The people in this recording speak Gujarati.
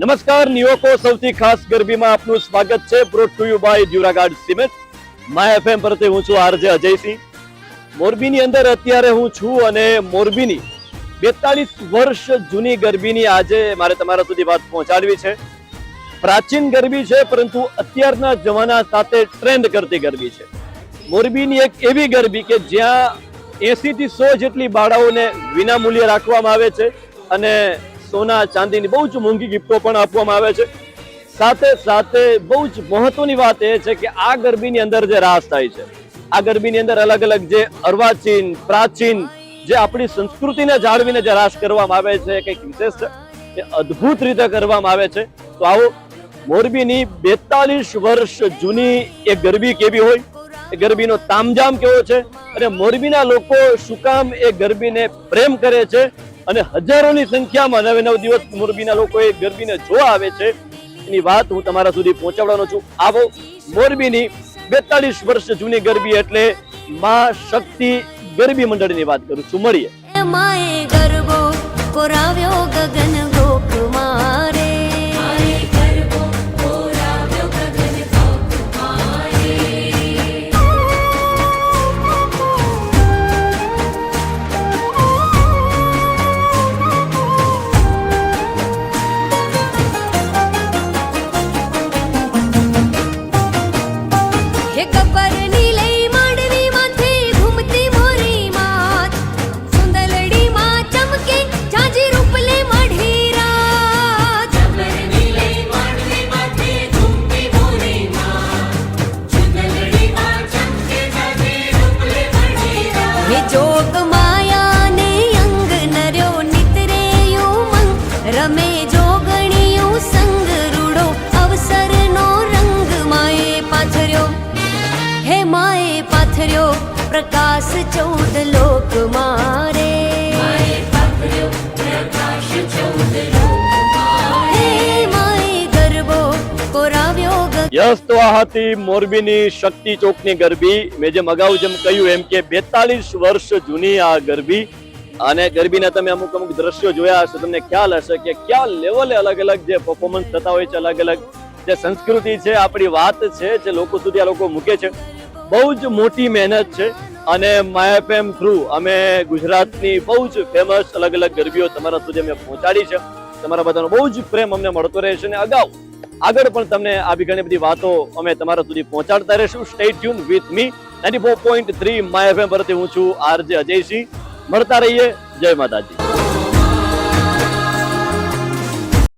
નમસ્કાર, નિયોકો સૌથી ખાસ ગરબીમાં આપનું સ્વાગત છે. Brought to you by Duraguard cement My FM પરથી હું છું આરજે અજયસિંહ. મોરબીની અંદર અત્યારે હું છું અને મોરબીની બેતાલીસ વર્ષ જૂની ગરબીની આજે મારે તમારા સુધી વાત પહોંચાડવી છે. પ્રાચીન ગરબી છે, પરંતુ અત્યારના જમાના સાથે ટ્રેન્ડ કરતી ગરબી છે. મોરબીની એક એવી ગરબી કે જ્યાં એસી થી સો જેટલી બાળાઓને વિના મૂલ્યે રાખવામાં આવે છે અને સોના ચાંદીની બહુ જ મોંઘી ગિફ્ટો પણ આપવામાં આવે છે. સાથે સાથે બહુ જ મહત્વની વાત એ છે કે આ ગરબીની અંદર જે રાસ થાય છે, આ ગરબીની અંદર અલગ અલગ જે અર્વાચીન, પ્રાચીન જે આપણી સંસ્કૃતિને જાળવીને જે રાસ કરવામાં આવે છે, કંઈક વિશેષ છે, એ અદ્ભુત રીતે કરવામાં આવે છે. તો આવો મોરબીની બેતાલીસ વર્ષ જૂની એ ગરબી કેવી હોય? એ ગરબીનો તામજામ કેવો છે? અને મોરબીના લોકો શું કામ એ ગરબીને પ્રેમ કરે છે? અને હજારોની સંખ્યામાં નવે નવ દિવસ મોરબીના લોકો એ ગરબીને જોવા આવે છે. એની વાત હું તમારા સુધી પહોંચાડવાનો છું. આવો મોરબીની બેતાલીસ વર્ષ જૂની ગરબી એટલે માં શક્તિ ગરબી મંડળની વાત કરું છું. મળીએ. જોગ માયા ને અંગ નર્યો નિતરે રમે જોગણીયું પ્રકાશ ચૌદ લોક મારે યસ તો આ હતી મોરબીની શક્તિ ચોકની ગરબી મેં જેમ અગાઉ જેમ કહ્યું એમ કે બેતાલીસ વર્ષ જૂની આ ગરબી અને ગરબીના તમે અમુક અમુક દ્રશ્યો જોયા હશે તમને ખ્યાલ હશે કે કયા લેવલે અલગ અલગ જે પરફોર્મન્સ થતા હોય છે અલગ અલગ જે સંસ્કૃતિ છે આપણી વાત છે જે લોકો સુધી આ લોકો મૂકે છે. બહુ જ મોટી મહેનત છે. અને માયફએમ થ્રુ અમે ગુજરાતની બહુ જ ફેમસ અલગ અલગ ગરબીઓ તમારા સુધી અમે પહોંચાડી છે. તમારા બધાનો બહુ જ પ્રેમ અમને મળતો રહે છે અને અગાઉ આગળ પણ તમને આવી ઘણી બધી વાતો અમે તમારા સુધી પહોંચાડતા રહીશું. Stay tuned with me ninety four point three My FM પરથી હું છું આરજે અજયસિંહ. મળતા રહીએ. જય માતાજી.